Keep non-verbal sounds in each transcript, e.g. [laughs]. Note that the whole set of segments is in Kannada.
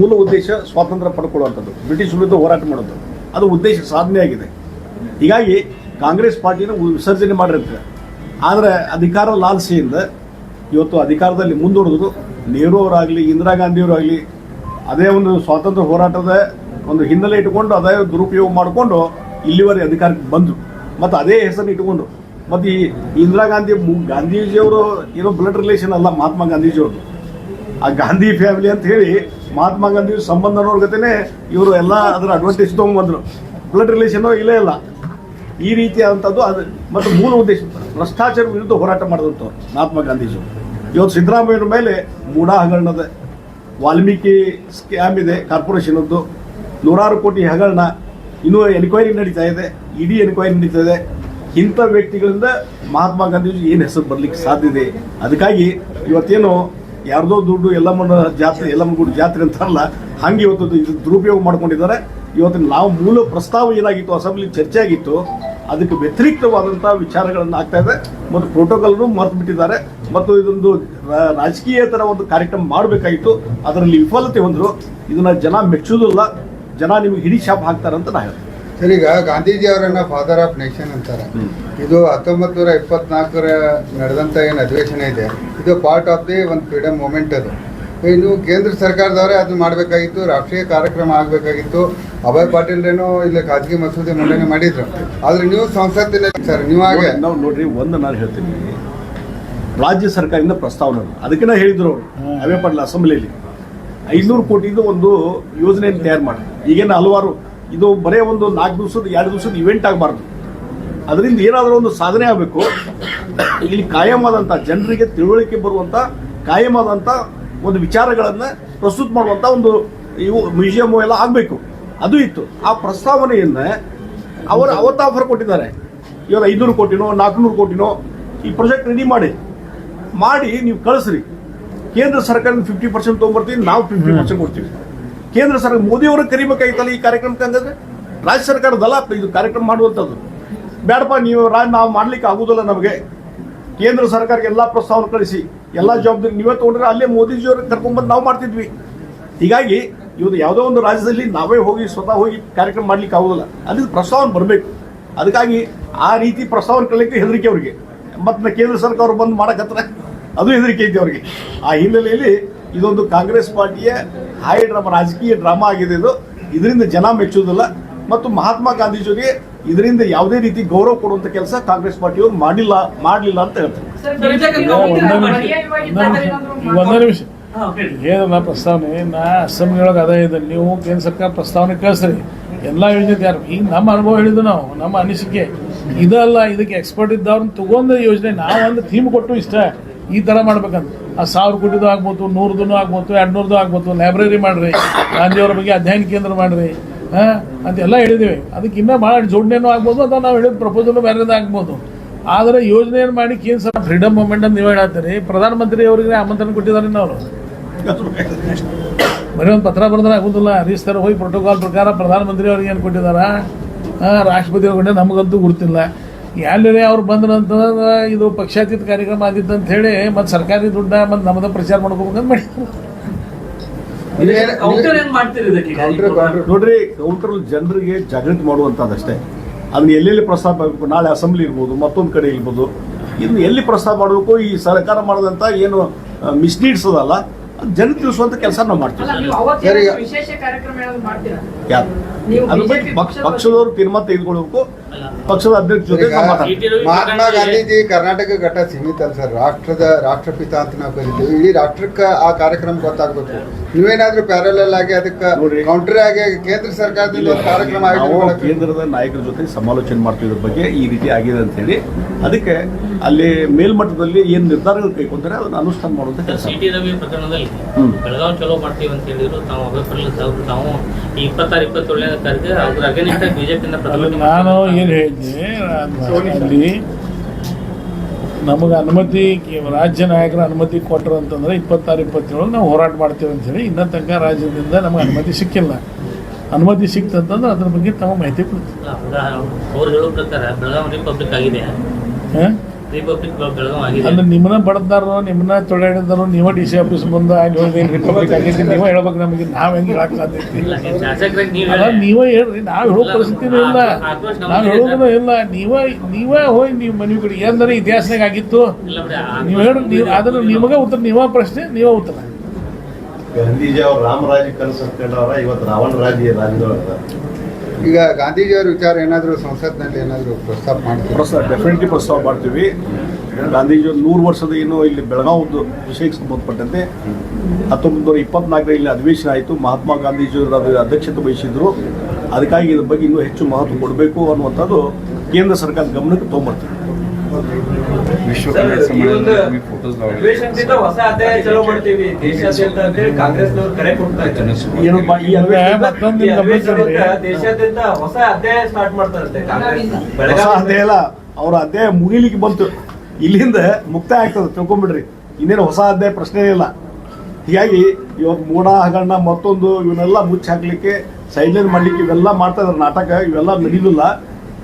ಮೂಲ ಉದ್ದೇಶ ಸ್ವಾತಂತ್ರ್ಯ ಪಡ್ಕೊಳ್ಳುವಂಥದ್ದು, ಬ್ರಿಟಿಷ್ ವಿರುದ್ಧ ಹೋರಾಟ ಮಾಡೋದು ಅದು ಉದ್ದೇಶ ಸಾಧನೆ ಆಗಿದೆ. ಹೀಗಾಗಿ ಕಾಂಗ್ರೆಸ್ ಪಾರ್ಟಿನ ವಿಸರ್ಜನೆ ಮಾಡಿರ್ತಾರೆ. ಆದರೆ ಅಧಿಕಾರ ಲಾಲಸೆಯಿಂದ ಇವತ್ತು ಅಧಿಕಾರದಲ್ಲಿ ಮುಂದುವರೆದ್ರು ನೆಹರು ಅವರಾಗಲಿ ಇಂದಿರಾ ಗಾಂಧಿಯವರಾಗಲಿ, ಅದೇ ಒಂದು ಸ್ವಾತಂತ್ರ್ಯ ಹೋರಾಟದ ಒಂದು ಹಿನ್ನೆಲೆ ಇಟ್ಟುಕೊಂಡು, ಅದೇ ದುರುಪಯೋಗ ಮಾಡಿಕೊಂಡು ಇಲ್ಲಿವರೆಗೆ ಅಧಿಕಾರಕ್ಕೆ ಬಂದರು. ಮತ್ತು ಅದೇ ಹೆಸರನ್ನು ಇಟ್ಟುಕೊಂಡು. ಮತ್ತು ಈ ಇಂದಿರಾ ಗಾಂಧಿ ಗಾಂಧೀಜಿಯವರು ಏನೋ ಬ್ಲಡ್ ರಿಲೇಷನ್ ಅಲ್ಲ, ಮಹಾತ್ಮ ಗಾಂಧೀಜಿಯವರು ಆ ಗಾಂಧಿ ಫ್ಯಾಮಿಲಿ ಅಂತ ಹೇಳಿ ಮಹಾತ್ಮ ಗಾಂಧಿ ಸಂಬಂಧ ನೋಡ್ಕತೇನೆ ಇವರು ಎಲ್ಲ ಅದರ ಅಡ್ವಾಂಟೇಜ್ ತೊಗೊಂಡ್ಬಂದ್ರು ಬ್ಲಡ್ ರಿಲೇಷನ್ ಇಲ್ಲೇ ಇಲ್ಲ. ಈ ರೀತಿಯಾದಂಥದ್ದು ಅದು ಮತ್ತು ಮೂಲ ಉದ್ದೇಶ ಭ್ರಷ್ಟಾಚಾರ ವಿರುದ್ಧ ಹೋರಾಟ ಮಾಡಿದಂಥವ್ರು ಮಹಾತ್ಮ ಗಾಂಧೀಜಿ. ಇವತ್ತು ಸಿದ್ಧರಾಮಯ್ಯನ ಮೇಲೆ ಮೂಢ ಹಗರಣದ ವಾಲ್ಮೀಕಿ ಸ್ಕ್ಯಾಮ್ ಇದೆ ಕಾರ್ಪೊರೇಷನದ್ದು ನೂರಾರು ಕೋಟಿ ಹಗರಣ. ಇನ್ನೂ ಎನ್ಕ್ವೈರಿ ನಡೀತಾ ಇದೆ, ಇಡೀ ಎನ್ಕ್ವೈರಿ ನಡೀತಾ ಇದೆ. ಇಂಥ ವ್ಯಕ್ತಿಗಳಿಂದ ಮಹಾತ್ಮ ಗಾಂಧೀಜಿ ಏನು ಹೆಸರು ಬರಲಿಕ್ಕೆ ಸಾಧ್ಯ ಇದೆ? ಅದಕ್ಕಾಗಿ ಇವತ್ತೇನು ಯಾರ್ದೋ ದುಡ್ಡು ಎಲ್ಲಮ್ಮನ ಜಾತ್ರೆ ಎಲ್ಲಮ್ಮ ಗುಡಿ ಜಾತ್ರೆ ಅಂತಾರಲ್ಲ ಹಂಗೆ ಇವತ್ತು ಇದು ದುರುಪಯೋಗ ಮಾಡ್ಕೊಂಡಿದ್ದಾರೆ. ಇವತ್ತು ನಾವು ಮೂಲ ಪ್ರಸ್ತಾವ ಏನಾಗಿತ್ತು, ಅಸೆಂಬ್ಲಿ ಚರ್ಚೆ ಆಗಿತ್ತು, ಅದಕ್ಕೆ ವ್ಯತಿರಿಕ್ತವಾದಂಥ ವಿಚಾರಗಳನ್ನು ಆಗ್ತಾ ಇದೆ. ಮತ್ತು ಪ್ರೋಟೋಕಾಲ್ನು ಮರೆತು ಬಿಟ್ಟಿದ್ದಾರೆ. ಮತ್ತು ಇದೊಂದು ರಾಜಕೀಯ ರಾಜಕೀಯೇತರ ಒಂದು ಕಾರ್ಯಕ್ರಮ ಮಾಡಬೇಕಾಗಿತ್ತು. ಅದರಲ್ಲಿ ವಿಫಲತೆ ಹೊಂದರು. ಇದನ್ನ ಜನ ಮೆಚ್ಚುವುದಿಲ್ಲ, ಜನ ನಿಮಗೆ ಹಿಡಿ ಶಾಪ್ ಹಾಕ್ತಾರೆ ಅಂತ ನಾ ಹೇಳ್ತೀನಿ. ಸರ್ ಈಗ ಗಾಂಧೀಜಿ ಅವರನ್ನ ಫಾದರ್ ಆಫ್ ನೇಷನ್ ಅಂತಾರೆ. ಇದು ಹತ್ತೊಂಬತ್ತು ನೂರ ಇಪ್ಪತ್ನಾಲ್ಕರ ನಡೆದಂತ ಏನು ಅಧಿವೇಶನ ಇದೆ. ಇದು ಪಾರ್ಟ್ ಆಫ್ ದಿ ಒಂದು ಫ್ರೀಡಮ್ ಮೂಮೆಂಟ್ ಅದು. ಇನ್ನು ಕೇಂದ್ರ ಸರ್ಕಾರದವರೇ ಅದನ್ನ ಮಾಡಬೇಕಾಗಿತ್ತು ರಾಷ್ಟ್ರೀಯ ಕಾರ್ಯಕ್ರಮ ಆಗಬೇಕಾಗಿತ್ತು. ಅಭಯ್ ಪಾಟೀಲ್ರೇನೋ ಇಲ್ಲಿ ಖಾಸಗಿ ಮಸೂದೆ ಮಂಡನೆ ಮಾಡಿದ್ರು. ಆದ್ರೆ ನೀವು ಸಂಸತ್ತಿನಲ್ಲಿ ಸರ್ ನೀವು ಹಾಗೆ? ನಾವು ನೋಡ್ರಿ ಒಂದು ನಾನು ಹೇಳ್ತೀನಿ. ರಾಜ್ಯ ಸರ್ಕಾರದಿಂದ ಪ್ರಸ್ತಾವನೆ ಅದು. ಅದಕ್ಕೆ ನಾ ಹೇಳಿದ್ರು ಅಭಯ್ ಪಾಟೀಲ್ ಪಡ್ಲ ಅಸೆಂಬ್ಲಿಯಲ್ಲಿ. ಐನೂರು ಕೋಟಿದು ಒಂದು ಯೋಜನೆಯನ್ನು ತಯಾರು ಮಾಡಿ ಈಗೇನು ಹಲವಾರು ಇದು ಬರೇ ಒಂದು ನಾಲ್ಕು ದಿವಸದ, ಎರಡು ದಿವಸದ ಇವೆಂಟ್ ಆಗಬಾರ್ದು. ಅದರಿಂದ ಏನಾದರೂ ಒಂದು ಸಾಧನೆ ಆಗಬೇಕು. ಇಲ್ಲಿ ಕಾಯಮಾದಂಥ ಜನರಿಗೆ ತಿಳುವಳಿಕೆ ಬರುವಂಥ ಕಾಯಮಾದಂಥ ಒಂದು ವಿಚಾರಗಳನ್ನು ಪ್ರಸ್ತುತ ಮಾಡುವಂಥ ಒಂದು ಇವು ಮ್ಯೂಸಿಯಮ್ ಎಲ್ಲ ಆಗಬೇಕು. ಅದು ಇತ್ತು. ಆ ಪ್ರಸ್ತಾವನೆಯನ್ನು ಅವರು ಅವತ್ತು ಆಫರ್ ಕೊಟ್ಟಿದ್ದಾರೆ. ಇವಾಗ ಐದುನೂರು ಕೋಟಿನೋ, ನಾಲ್ಕುನೂರು ಕೋಟಿನೋ ಈ ಪ್ರಾಜೆಕ್ಟ್ ರೆಡಿ ಮಾಡಿ. ಮಾಡಿ ನೀವು ಕಳಿಸ್ರಿ. ಕೇಂದ್ರ ಸರ್ಕಾರ ಫಿಫ್ಟಿ ಪರ್ಸೆಂಟ್ ತೊಗೊಂಬರ್ತೀವಿ ನಾವು ಫಿಫ್ಟಿ ಪರ್ಸೆಂಟ್ ಕೊಡ್ತೀವಿ. ಕೇಂದ್ರ ಸರ್ಕಾರ, ಮೋದಿಯವರು ಕರಿಬೇಕಾಗಿತ್ತಲ್ಲ ಈ ಕಾರ್ಯಕ್ರಮಕ್ಕೆ ಹಂಗಂದ್ರೆ? ರಾಜ್ಯ ಸರ್ಕಾರದಲ್ಲ ಇದು ಕಾರ್ಯಕ್ರಮ ಮಾಡುವಂಥದ್ದು. ಬೇಡಪ್ಪ ನೀವು ನಾವು ಮಾಡ್ಲಿಕ್ಕೆ ಆಗುದಿಲ್ಲ ನಮಗೆ. ಕೇಂದ್ರ ಸರ್ಕಾರಕ್ಕೆ ಎಲ್ಲ ಪ್ರಸ್ತಾವನೆ ಕಳಿಸಿ, ಎಲ್ಲ ಜವಾಬ್ದಾರಿ ನೀವೇ ತೊಗೊಂಡ್ರೆ ಅಲ್ಲೇ ಮೋದಿಜಿಯವ್ರಿಗೆ ಕರ್ಕೊಂಡ್ಬಂದು ನಾವು ಮಾಡ್ತಿದ್ವಿ. ಹೀಗಾಗಿ, ಇವತ್ತು ಯಾವುದೋ ಒಂದು ರಾಜ್ಯದಲ್ಲಿ ನಾವೇ ಹೋಗಿ, ಸ್ವತಃ ಹೋಗಿ ಕಾರ್ಯಕ್ರಮ ಮಾಡ್ಲಿಕ್ಕೆ ಆಗೋದಿಲ್ಲ ಅದಕ್ಕೆ ಪ್ರಸ್ತಾವನೆ ಬರಬೇಕು. ಅದಕ್ಕಾಗಿ ಆ ರೀತಿ ಪ್ರಸ್ತಾವನೆ ಕಲಿಕ್ಕೆ ಹೆದರಿಕೆ ಅವರಿಗೆ. ಮತ್ತು ಕೇಂದ್ರ ಸರ್ಕಾರ ಬಂದು ಮಾಡಕ್ಕೆ ಅದು ಹೆದರಿಕೆ ಐತೆ ಅವ್ರಿಗೆ. ಆ ಹಿನ್ನೆಲೆಯಲ್ಲಿ ಇದೊಂದು ಕಾಂಗ್ರೆಸ್ ಪಾರ್ಟಿಯ ಹಾಯ್ ಡ್ರಾಮಾ ರಾಜಕೀಯ ಡ್ರಾಮಾ ಆಗಿದೆ ಇದು. ಇದರಿಂದ ಜನ ಮೆಚ್ಚುವುದಿಲ್ಲ. ಮತ್ತು ಮಹಾತ್ಮ ಗಾಂಧೀಜಿಯವರಿಗೆ ಇದರಿಂದ ಯಾವುದೇ ರೀತಿ ಗೌರವ ಕೊಡುವಂತ ಕೆಲಸ ಕಾಂಗ್ರೆಸ್ ಪಾರ್ಟಿಯವರು ಮಾಡಿಲ್ಲ ಮಾಡಲಿಲ್ಲ ಅಂತ ಹೇಳ್ತಾರೆ. ಒಂದೇ ನಿಮಿಷ. ಏನಲ್ಲ ಪ್ರಸ್ತಾವನೆ ನಾ ಅಸೆಂಬ್ಲಿಯೊಳಗೆ ಅದೇ ಇದೆ. ನೀವು ಕೇಂದ್ರ ಸರ್ಕಾರ ಪ್ರಸ್ತಾವನೆ ಕಳಿಸ್ರಿ. ಎಲ್ಲ ಯೋಜನೆ ಯಾರು? ಈಗ ನಮ್ಮ ಅನುಭವ ಹೇಳಿದ್ದು ನಾವು ನಮ್ಮ ಅನಿಸಿಕೆ. ಇದಲ್ಲ ಇದಕ್ಕೆ ಎಕ್ಸ್ಪರ್ಟ್ ಇದ್ದವ್ರನ್ನ ತಗೊಂಡ ಯೋಜನೆ ನಾವು ಒಂದು ಥೀಮ್ ಕೊಟ್ಟು ಇಷ್ಟ. ಈ ಥರ ಮಾಡ್ಬೇಕಂತ. ಆ ಸಾವಿರ ಕೋಟಿದು ಆಗ್ಬೋದು ನೂರದು ಆಗ್ಬೋದು ಎರಡು ನೂರದು ಆಗ್ಬೋದು ಲೈಬ್ರರಿ ಮಾಡ್ರಿ, ಗಾಂಧಿಯವರ ಬಗ್ಗೆ ಅಧ್ಯಯನ ಕೇಂದ್ರ ಮಾಡ್ರಿ, ಹಾಂ, ಅಂತೆಲ್ಲ ಹೇಳಿದ್ದೀವಿ ಅದಕ್ಕೆ ಇನ್ನೂ ಭಾಳ ಜೋಡಣೆನೂ ಆಗ್ಬೋದು, ಅಥವಾ ನಾವು ಹೇಳಿದ ಪ್ರಪೋಸಲ್ ಬೇರೆದು ಆಗ್ಬೋದು. ಆದರೆ ಯೋಜನೆಯನ್ನು ಮಾಡಿ ಕೇಂದ್ರ ಸರ್ಕಾರ ಫ್ರೀಡಮ್ ಮೂಮೆಂಟ್ ಅಂತ ನೀವು ಹೇಳತ್ತೀರಿ, ಪ್ರಧಾನಮಂತ್ರಿ ಅವರಿಗೆ ಆಮಂತ್ರಣ ಕೊಟ್ಟಿದ್ದಾರೆ ಅವರು. ಬರೀ ಒಂದು ಪತ್ರ ಬರೆದ್ರೆ ಆಗೋದಿಲ್ಲ ಸರ್ ಹೋಗಿ ಪ್ರೋಟೋಕಾಲ್ ಪ್ರಕಾರ ಪ್ರಧಾನಮಂತ್ರಿ ಅವ್ರಿಗೆ ಏನು ಕೊಟ್ಟಿದ್ದಾರೆ ರಾಷ್ಟ್ರಪತಿ ಅವ್ರಿಗೆ ನಮಗಂತೂ ಗುರುತಿಲ್ಲ. ಎಲ್ಲರೇ ಅವ್ರು ಬಂದ್ರಂತಂದ್ರೆ ಇದು ಪಕ್ಷಾತೀತ ಕಾರ್ಯಕ್ರಮ ಆದಿತ್ತು ಅಂತ ಹೇಳಿ ಮತ್ತು ಸರ್ಕಾರಿ ದುಡ್ಡ ಮತ್ತು ನಮ್ಮದ ಪ್ರಚಾರ ಮಾಡ್ಕೋಬೇಕಂತ ಮಾಡಿ. ನೀವೇನ್- ಕೌಂಟರ್ ಏನ್ ಮಾಡ್ತೀರಿ ಇದಕ್ಕೆ? ಕೌಂಟ್ರ್ ಕೌಂಟ್ರ್ ನೋಡ್ರಿ ಕೌಂಟರ್ ಜನರಿಗೆ ಜಾಗೃತಿ ಮಾಡುವಂಥದ್ದಷ್ಟೇ ಅದನ್ನ ಎಲ್ಲೆಲ್ಲಿ ಪ್ರಸ್ತಾಪ ಆಗಬೇಕು? ನಾಳೆ ಅಸೆಂಬ್ಲಿ ಇರ್ಬೋದು ಮತ್ತೊಂದು ಕಡೆ ಇರ್ಬೋದು. ಇದನ್ನ ಎಲ್ಲಿ ಪ್ರಸ್ತಾಪ ಮಾಡಬೇಕು? ಈ ಸರ್ಕಾರ ಮಾಡದಂತ ಏನು ಮಿಸ್ಲೀಡ್ಸ್ ಅದಲ್ಲ ಅದು ಜನ ತಿಳಿಸುವಂತ ಕೆಲಸ ನಾವು ಮಾಡ್ತೀವಿ. ಪಕ್ಷದವ್ರು ಅದ್ರ ಬಗ್ಗೆ ಪಕ್ಷದವರು ತೀರ್ಮಾನ ತೆಗೆದುಕೊಳ್ಬೇಕು. ಪಕ್ಷದ ಅಧ್ಯಕ್ಷ ಜೊತೆ. ಮಹಾತ್ಮ ಗಾಂಧೀಜಿ ಕರ್ನಾಟಕ ಘಟ ಸೀಮಿತ ಅಲ್ಲ ಸರ್ ರಾಷ್ಟ್ರದ ರಾಷ್ಟ್ರಪಿತ ಅಂತ ನಾವು ಕರಿತೀವಿ ಇಡೀ ರಾಷ್ಟ್ರಕ್ಕೆ ಆ ಕಾರ್ಯಕ್ರಮ ಗೊತ್ತಾಗಬೇಕು ನೀವೇನಾದ್ರೂ ಪ್ಯಾರಲಲ್ ಆಗಿ ಅದಕ್ಕೆ ನೋಡ್ರಿ. ಕೌಂಟರ್ ಆಗಿ ಕೇಂದ್ರ ಸರ್ಕಾರದಿಂದ ಒಂದು ಕಾರ್ಯಕ್ರಮ ನಾವು ಕೇಂದ್ರದ ನಾಯಕರ ಜೊತೆ ಸಮಾಲೋಚನೆ ಮಾಡ್ತೀವಿ ಇದ್ರ ಬಗ್ಗೆ ಈ ರೀತಿ ಆಗಿದೆ ಅಂತ ಹೇಳಿ ಅದಕ್ಕೆ ಅಲ್ಲಿ ಮೇಲ್ಮಟ್ಟದಲ್ಲಿ ಏನು ನಿರ್ಧಾರಗಳು ಕೈಗೊಂಡ್ರೆ ಅದನ್ನು ಅನುಷ್ಠಾನ ಮಾಡುವಂತ ಕೆಲಸ ಸಿಟಿ ರವಿ ಪ್ರಕರಣದಲ್ಲಿ ಹ್ಮ್. ಬೆಳಗಾವಿ ಚಲೋ ಮಾಡ್ತೀವಿ ಅಂತ ಹೇಳಿದ್ರು ತಾವು ಅಭಿಪ್ರಾಯ ತಾವು ಈ ಇಪ್ಪತ್ತಾರು ಇಪ್ಪತ್ತೇಳನೇ ತಾರೀಕು ಅದ್ರ ಅಗೇನಿಸ್ಟ್ ಬಿಜೆಪಿಯಿಂದ ಪ್ರತಿಭಟನೆ ನಾನು ಮಾಡ್ತೀವಿ. ಏನು ಹೇಳಿದ್ದೆ ಅಲ್ಲಿ ನಮಗೆ ಅನುಮತಿ ರಾಜ್ಯ ನಾಯಕರ ಅನುಮತಿ ಕೊಟ್ಟರು ಅಂತಂದ್ರೆ ಇಪ್ಪತ್ತಾರು ಇಪ್ಪತ್ತೇಳು ನಾವು ಹೋರಾಟ ಮಾಡ್ತೀವಿ ಅಂತೇಳಿ ಇನ್ನೂ ತನಕ ರಾಜ್ಯದಿಂದ ನಮಗೆ ಅನುಮತಿ ಸಿಕ್ಕಿಲ್ಲ. ಅನುಮತಿ ಸಿಕ್ತಂತಂದ್ರೆ ಅದ್ರ ಬಗ್ಗೆ ತಮ್ಮ ಮಾಹಿತಿ ಕೊಡ್ತೀವಿ. ರಿಪಬ್ಲಿಕ್ ರಿಪಬ್ಲಿಕ್ ಬೆಳಗಾವ್ ಆಗಿದೆ. ಅಂದ್ರೆ ನಿಮ್ಮನ್ನ ಬಡದಾರೋ ನಿಮ್ಮನ್ನ ತೊಳೆಡಿದಾರೋ ನೀವ ಡಿ ಸಿ ಆಫೀಸ್ ಮುಂದೆ ಅಲ್ಲಿ ಹೋಗಿ ರಿಪಬ್ಲಿಕ್ ಆಗೈತಿ ನೀವೇ ಹೇಳ್ಬೇಕು ನಮಗೆ ನಾವ್ ಹೆಂಗೆ ಹೇಳಕ್ ಸಾಧ್ಯ ನೀವು ನೀವು ಹೇಳಿ. ನೀವೇ ಹೇಳ್ರಿ ನಾವ್ ಹೇಳೋ ಪರಿಸ್ಥಿತಿ ಇಲ್ಲ. ನಾವ್ ಹೇಳೋದನ್ನು ಇಲ್ಲ. ನೀವೇ ನೀವೇ ಹೋಗಿ ನೀವು ಮನೆ ಕಡೆ. ಏನಂದ್ರೆ ಇತಿಹಾಸನಾಗ ಆಗಿತ್ತು. ನೀವು ಹೇಳಿ ನೀವು ಅದನ್ನ ನಿಮಗೆ ಉತ್ತರ ನೀವ ಪ್ರಶ್ನೆ ನೀವ ಉತ್ತರ. ಗಾಂಧೀಜಿ ಅವ್ರು ರಾಮರಾಜ ಕನಸು ಕಂಡವ್ರ ಇವತ್ತು ರಾವಣ ರಾಜ್ಯ ರಾಜ್ಯದೊಳಗ ಈಗ ಗಾಂಧೀಜಿಯವರ ವಿಚಾರ ಏನಾದರೂ ಸಂಸತ್ನಲ್ಲಿ ಏನಾದರೂ ಪ್ರಸ್ತಾಪ ಮಾಡ್ತೀವಿ ಪ್ರಸ್ತಾವ ಡೆಫಿನೆಟ್ಲಿ ಪ್ರಸ್ತಾವ ಮಾಡ್ತೀವಿ. ಗಾಂಧೀಜಿಯವರು ನೂರು ವರ್ಷದ ಏನು ಇಲ್ಲಿ ಬೆಳಗಾವದ್ದು ವಿಷಯಕ್ಕೆ ಸಂಬಂಧಪಟ್ಟಂತೆ ಹತ್ತೊಂಬತ್ತು ನೂರ ಇಪ್ಪತ್ನಾಲ್ಕರ ಇಲ್ಲಿ ಅಧಿವೇಶನ ಆಯಿತು. ಮಹಾತ್ಮ ಗಾಂಧೀಜಿಯವರು ಅಧ್ಯಕ್ಷತೆ ವಹಿಸಿದ್ರು. ಅದಕ್ಕಾಗಿ ಇದ್ರ ಬಗ್ಗೆ ಇನ್ನೂ ಹೆಚ್ಚು ಮಹತ್ವ ಕೊಡಬೇಕು ಅನ್ನುವಂಥದ್ದು ಕೇಂದ್ರ ಸರ್ಕಾರದ ಗಮನಕ್ಕೆ ತೊಗೊಂಬರ್ತೀವಿ. ವಿಶ್ವ ಹೊಸ ಅಧ್ಯಾಯ ಚಲೋ ಇದ್ದಾರೆ ಅಧ್ಯಾಯ ಸ್ಟಾರ್ಟ್ ಅವ್ರ ಅಧ್ಯಾಯ ಮುಗಿಲಿಕ್ಕೆ ಬಂತು ಇಲ್ಲಿಂದ ಮುಕ್ತಾಯ ಆಗ್ತದೆ ತಿಳ್ಕೊಂಬಿಡ್ರಿ ಇನ್ನೇನು ಹೊಸ ಅಧ್ಯಾಯ ಪ್ರಶ್ನೆ ಇಲ್ಲ ಹೀಗಾಗಿ ಇವತ್ತು ಮೂಡ ಹಗರಣ ಮತ್ತೊಂದು ಇವನ್ನೆಲ್ಲ ಮುಚ್ಚಿ ಹಾಕ್ಲಿಕ್ಕೆ ಸೈಲೆಂಟ್ ಮಾಡ್ಲಿಕ್ಕೆ ಇವೆಲ್ಲ ಮಾಡ್ತಾ ಇದಾರೆ ನಾಟಕ ಇವೆಲ್ಲ ನಡೀಲಿಲ್ಲ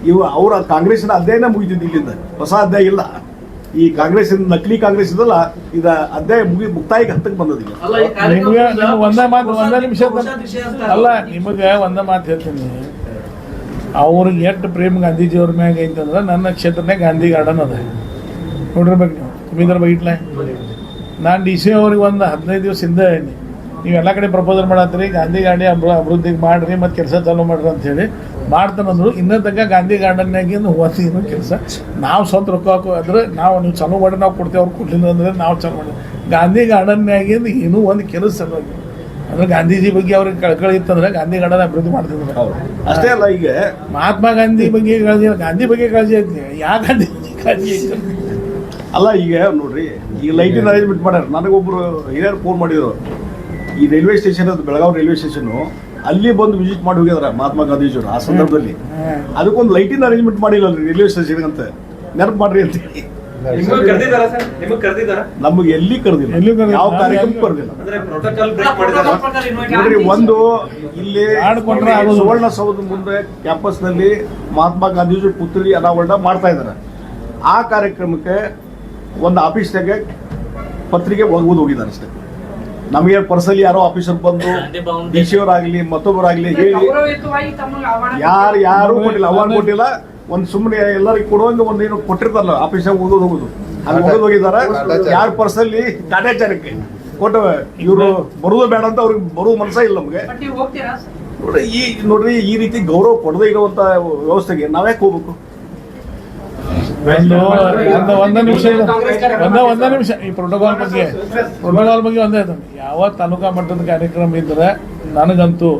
ಇವು ಅವರ ಕಾಂಗ್ರೆಸ್ನ ಅಧ್ಯಾಯನ ಮುಗಿದಿದ್ದು ಇಲ್ಲಿಂದ. ಹೊಸ ಅಧ್ಯಾಯ ಇಲ್ಲ. ಈ ಕಾಂಗ್ರೆಸ್ ನಕಲಿ ಕಾಂಗ್ರೆಸ್ ಇದಲ್ಲ ಇದ ಅಧ್ಯಾಯ ಮುಗಿ ಮುಕ್ತಾಯಕ್ಕೆ ಹತ್ತಕ್ಕೆ ಬಂದದಿಲ್ಲ ನಿಮ್ಗೆ ನಿಮ್ಗೆ ಒಂದೇ ಮಾತು ಒಂದೇ ನಿಮಿಷ ಅಲ್ಲ ನಿಮಗೆ ಒಂದೇ ಮಾತು ಹೇಳ್ತೀನಿ. ಅವ್ರಿಗೆ ಎಷ್ಟು ಪ್ರೇಮ್ ಗಾಂಧೀಜಿಯವ್ರ ಮ್ಯಾಗ ಐತಂದ್ರೆ ನನ್ನ ಕ್ಷೇತ್ರನೇ ಗಾಂಧಿ ಗಾರ್ಡನ್ ಅದ. ನೋಡಿರ್ಬೇಕು ನೀವು. ತುಂಬಿದ್ರ ಬೈಟ್ಲೆ. ನಾನು ಡಿ ಸಿ ಅವ್ರಿಗೆ ಒಂದು ಹದಿನೈದು ದಿವಸ ಹಿಂದೆ ಹೇಳಿ ನೀವು ಎಲ್ಲ ಕಡೆ ಪ್ರಪೋಸಲ್ ಮಾಡತ್ತೀರಿ ಗಾಂಧಿ ಗಾಡಿ ಅಭಿ ಅಭಿವೃದ್ಧಿಗೆ ಮಾಡ್ರಿ ಮತ್ತು ಕೆಲಸ ಚಾಲೂ ಮಾಡ್ರಿ ಅಂತ ಹೇಳಿ ಮಾಡ್ತಾನಂದ್ರು ಇನ್ನೂ ತನಕ ಗಾಂಧಿ ಗಾರ್ಡನ್ನಾಗಿಂದು ಹೋಗಿ ಇನ್ನೂ ಕೆಲಸ. ನಾವು ಸ್ವಂತ ರೊಕ್ಕ ಹಾಕೋ ಅಂದ್ರೆ ನಾವು ನೀವು ಚಾಲೂ ಮಾಡಿ ನಾವು ಕೊಡ್ತೇವೆ ಅವ್ರು ಕೊಡ್ಲಿಲ್ಲ ಅಂದರೆ ನಾವು ಚಾಲೂ ಮಾಡಿ. ಗಾಂಧಿ ಗಾರ್ಡನ್ನಾಗಿಂದು ಇನ್ನೂ ಒಂದು ಕೆಲಸ ಸಲುವಾಗಿ ಅಂದ್ರೆ ಗಾಂಧೀಜಿ ಬಗ್ಗೆ ಅವ್ರಿಗೆ ಕಳ್ಕಳಿ ಇತ್ತಂದ್ರೆ ಗಾಂಧಿ ಗಾರ್ಡನ್ ಅಭಿವೃದ್ಧಿ ಮಾಡ್ತಿದ್ರು. ಅಷ್ಟೇ ಅಲ್ಲ ಈಗ. ಮಹಾತ್ಮ ಗಾಂಧಿ ಬಗ್ಗೆ ಕಾಳಜಿ ಗಾಂಧಿ ಬಗ್ಗೆ ಕಾಳಜಿ ಐತಿ ಯಾ ಗಾಂಧಿ ಕಾಳಜಿ ಅಲ್ಲ ಈಗ ನೋಡ್ರಿ ಈ ಲೈಟಿನ ಅರೇಂಜ್ಮೆಂಟ್ ಮಾಡ್ಯಾರ. ನನಗೊಬ್ರು ಹಿರಿಯರು ಫೋನ್ ಮಾಡಿದ್ರು. ಈ ರೈಲ್ವೆ ಸ್ಟೇಷನ್ ಅದು ಬೆಳಗಾವಿ ರೈಲ್ವೆ ಸ್ಟೇಷನ್ ಅಲ್ಲಿ ಬಂದು ವಿಸಿಟ್ ಮಾಡಿ ಹೋಗಿದಾರ ಮಹಾತ್ಮ ಗಾಂಧೀಜಿಯವರು ಆ ಸಂದರ್ಭದಲ್ಲಿ. ಅದಕ್ಕೊಂದು ಲೈಟಿನ ಅರೇಂಜ್ಮೆಂಟ್ ಮಾಡಿಲ್ಲ ರೈಲ್ವೆ ಸ್ಟೇಷನ್ ಅಂತ. ನೆನಪು ಮಾಡ್ರಿ ಅಂತ. ನಮ್ಗೆ ಕರೆದಿದ್ದಾರ ಸರ್? ನಿಮಗ್ ಕರೆದಿದ್ದಾರ? ನಮಗೆ ಎಲ್ಲಿ ಕರೆದಿಲ್ಲ? ಯಾವ ಕಾರ್ಯಕ್ರಮ ಕರೆದಿಲ್ಲ. ಅಂದ್ರೆ ಪ್ರೋಟೋಕಾಲ್ ಬ್ರೇಕ್ ಮಾಡಿದಾರ ನೋಡ್ರಿ ಒಂದು ಇಲ್ಲಿ. ಸುವರ್ಣ ಸೌಧ ಮುಂದೆ ಕ್ಯಾಂಪಸ್ನಲ್ಲಿ ಮಹಾತ್ಮ ಗಾಂಧೀಜಿ ಪುತ್ರಿ ಅನಾವರಣ ಮಾಡ್ತಾ ಇದ್ದಾರೆ. ಆ ಕಾರ್ಯಕ್ರಮಕ್ಕೆ ಒಂದು ಆಫೀಸ್ನಾಗೆ ಪತ್ರಿಕೆ ಒಗ್ಬೋದು ಹೋಗಿದ್ದಾರೆ ಅಷ್ಟೇ. ನಮಗೆ ಪರ್ಸಲ್ಲಿ ಯಾರೋ ಆಫೀಸರ್ ಬಂದು [laughs] ಅವರಾಗ್ಲಿ ಮತ್ತೊಬ್ಬರಾಗ್ಲಿ ಹೇಳಿ ಯಾರು ಯಾರು ಕೊಟ್ಟಿಲ್ಲ ಅವಾರ್ಡ್ ಕೊಟ್ಟಿಲ್ಲ. ಒಂದು ಸುಮ್ಮನೆ ಎಲ್ಲರಿಗೆ ಕೊಡುವಂಗ ಒಂದು ಏನು ಕೊಟ್ಟಿರ್ತಾರಲ್ಲ ಆಫೀಸಾಗ ಓದೋದು ಹೋಗುದು. ಅಲ್ಲಿ ಓದೋದು ಹೋಗಿದ್ದಾರೆ. ಯಾರು ಪರ್ಸಲ್ಲಿ ಕಾಟಾಚಾರಕ್ಕೆ ಕೊಟ್ಟು ಇವರು ಬರುದು ಬೇಡ ಅಂತ ಅವ್ರಿಗೆ ಬರುವ ಮನಸ್ಸ ಇಲ್ಲ ನಮಗೆ. ಬಟ್ ನೀವು ಹೋಗ್ತೀರಾ? ಸರ್? ನೋಡ್ರಿ ಈ ನೋಡ್ರಿ ಈ ರೀತಿ ಗೌರವ ಕೊಡದೇ ಇರುವಂತ ವ್ಯವಸ್ಥೆಗೆ ನಾವ್ಯಾಕೆ ಹೋಗ್ಬೇಕು? ಒಂದು ಒಂದು ಒಂದೇ ನಿಮಿಷ. ಒಂದೇ ಒಂದೇ ನಿಮಿಷ. ಈ ಪ್ರೋಟೋಕಾಲ್ ಬಗ್ಗೆ ಪ್ರೋಟೋಕಾಲ್ ಬಗ್ಗೆ ಒಂದೇ ಇದೆ. ಯಾವ ತಾಲೂಕಾ ಮಟ್ಟದ ಕಾರ್ಯಕ್ರಮ ಇದ್ರೆ ನನಗಂತೂ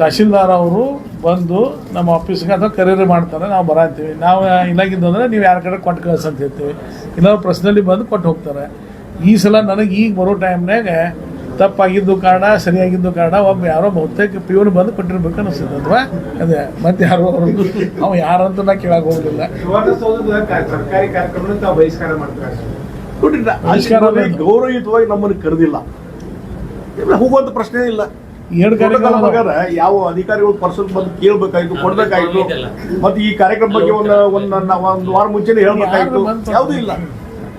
ತಹಶೀಲ್ದಾರ್ ಅವರು ಬಂದು ನಮ್ಮ ಆಫೀಸ್ಗೆ ಅಥವಾ ಕರೀರಿ ಮಾಡ್ತಾರೆ. ನಾವು ಬರತ್ತೀವಿ. ನಾವು ಇಲ್ಲಾಗಿದ್ದು ಅಂದ್ರೆ ನೀವು ಯಾರ ಕಡೆ ಕೊಟ್ಟು ಕಳ್ಸಂತ ಹೇಳ್ತೀವಿ. ಇಲ್ಲ ಪ್ರಶ್ನಲ್ಲಿ ಬಂದು ಕೊಟ್ಟು ಹೋಗ್ತಾರೆ. ಈ ಸಲ ನನಗೆ ಈಗ ಬರೋ ಟೈಮ್ನಾಗ ತಪ್ಪಾಗಿದ್ದು ಕಾರಣ ಸರಿಯಾಗಿದ್ದು ಕಾರಣ ಒಬ್ಬ ಯಾರೋ ಬಹುತೇಕ ಪಿಯೂನ್ ಬಂದು ಕೊಟ್ಟಿರ್ಬೇಕು ಅನಿಸ್ತದೆ ಅಥವಾ ಅದೇ ಮತ್ತೆ ಯಾರೋ ಅವರು ಅವ ಯಾರಂತ ನಾ ಕೇಳಕ್ ಹೋಗುದಿಲ್ಲ. ಸರ್ಕಾರಿ ಕಾರ್ಯಕ್ರಮ ಬಹಿಷ್ಕಾರ ಮಾಡ್ತಾರೆ. ಗೌರವಯುತವಾಗಿ ನಮ್ಮನ್ನು ಕರೆದಿಲ್ಲ. ಹೋಗುವಂತ ಪ್ರಶ್ನೆ ಇಲ್ಲ. ಎರಡು ಕಾರ್ಯಕ್ರಮ ಯಾವ ಅಧಿಕಾರಿಗಳು ಪರ್ಸನ್ ಬಂದು ಕೇಳ್ಬೇಕಾಯ್ತು ಕೊಡ್ಬೇಕಾಯ್ತು. ಮತ್ತೆ ಈ ಕಾರ್ಯಕ್ರಮ ಬಗ್ಗೆ ಒಂದು ಒಂದು ಒಂದು ವಾರ ಮುಂಚೆನೆ ಹೇಳ್ಬೇಕಾಯ್ತು. ಯಾವುದೂ ಇಲ್ಲ.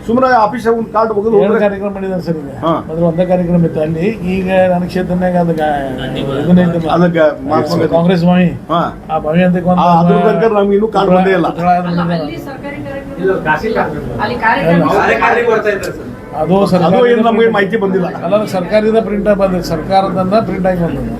ಸುಮ್ಮನೆ ಆಫೀಸ್ ಒಂದು ಕಾರ್ಡ್ ಹೋಗೋದು ಎರಡು ಕಾರ್ಯಕ್ರಮ ಮಾಡಿದ್ದಾರೆ ಸರ್ ಈಗ. ಹಾ. ಮೊದಲು ಒಂದೇ ಕಾರ್ಯಕ್ರಮ ಇತ್ತು ಅಲ್ಲಿ. ಈಗ ನನ್ನ ಕ್ಷೇತ್ರನಾಗ. ಅದಕ್ಕೆ ಕಾಂಗ್ರೆಸ್ ಭವಿ ಹಾ. ಆ ಭವಿ ಅಂತ ಆ, ಅದ್ರ ತನಕ ನಮ್ಗೆ ಇನ್ನೂ ಕಾರ್ಡ್ ಬಂದೇ ಇಲ್ಲ. ಅದು ಅಲ್ಲಿ ಸರ್ಕಾರಿ ಕಾರ್ಯಕ್ರಮ ಅಲ್ಲಿ ಕಾರ್ಯಕ್ರಮ ಸರ್. ಅದು ಏನು ನಮಗೆ ಮಾಹಿತಿ ಬಂದಿಲ್ಲ. ಅಲ್ಲ ಸರ್ಕಾರದಿಂದ ಪ್ರಿಂಟ್ ಬಂದಿದೆ. ಸರ್ಕಾರದಿಂದ ಪ್ರಿಂಟ್ ಆಗಿ ಬಂದದ್ದು